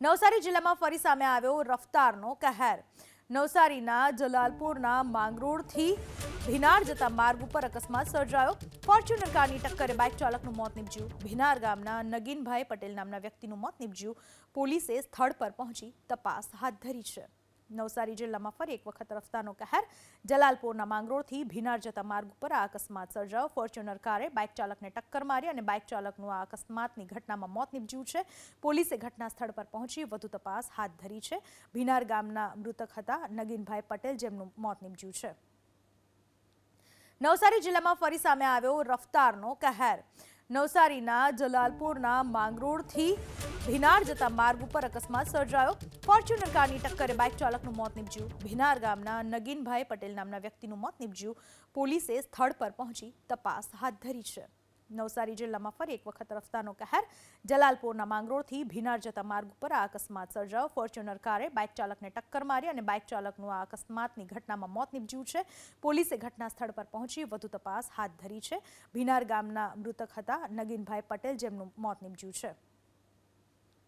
નવસારી જિલ્લામાં ફરી સામે આવ્યો રફતારનો કહેર. નવસારીના જલાલપુરના માંગરોળથી ભીનાર જતા માર્ગ ઉપર અકસ્માત સર્જાયો. ફોર્ચ્યુનર કારની ટક્કરે બાઇક ચાલકનું મોત નીપજ્યું. ભીનાર ગામના નગીનભાઈ પટેલ નામના વ્યક્તિનું મોત નીપજ્યું. પોલીસે સ્થળ પર પહોંચી તપાસ હાથ ધરી છે. નવસારી જિલ્લામાં ફરી એક વખત રફતાનો કહેર. જલાલપુરના માંગરોળથી ભીનાર જતા માર્ગ ઉપર આ અકસ્માત સર્જાયો. ફોર્ચ્યુનર કારે બાઇક ચાલકને ટક્કર મારી અને બાઇક ચાલકનું આ અકસ્માતની ઘટનામાં મોત નીપજ્યું છે. પોલીસે ઘટના સ્થળ પર પહોંચી વધુ તપાસ હાથ ધરી છે. ભીનાર ગામના મૃતક હતા નગીનભાઈ પટેલ, જેમનું મોત નીપજ્યું છે. નવસારી જિલ્લામાં ફરી સામે આવ્યો રફતારનો કહેર. નવસારીના જલાલપુરના માંગરોળથી ભીનાર જતા માર્ગ ઉપર અકસ્માત સર્જાયો. ફોર્ચ્યુનર કારની ટક્કરે બાઇક ચાલકનું મોત નીપજ્યું. ભીનાર ગામના નગીનભાઈ પટેલ નામના વ્યક્તિનું મોત નીપજ્યું. પોલીસે સ્થળ પર પહોંચી તપાસ હાથ ધરી છે. નવસારી જિલ્લામાં ફરી એક વખત રફતાનો કહેર. જલાલપુરના માંગરોળથી ભીનાર જતા માર્ગ ઉપર આ અકસ્માત સર્જાયો. ફોર્ચ્યુનર કારે બાઇક ચાલકને ટક્કર મારી અને બાઇક ચાલકનું આ અકસ્માતની ઘટનામાં મોત નીપજ્યું છે. પોલીસે ઘટના સ્થળ પર પહોંચી વધુ તપાસ હાથ ધરી છે. ભીનાર ગામના મૃતક હતા નગીનભાઈ પટેલ, જેમનું મોત નીપજ્યું છે.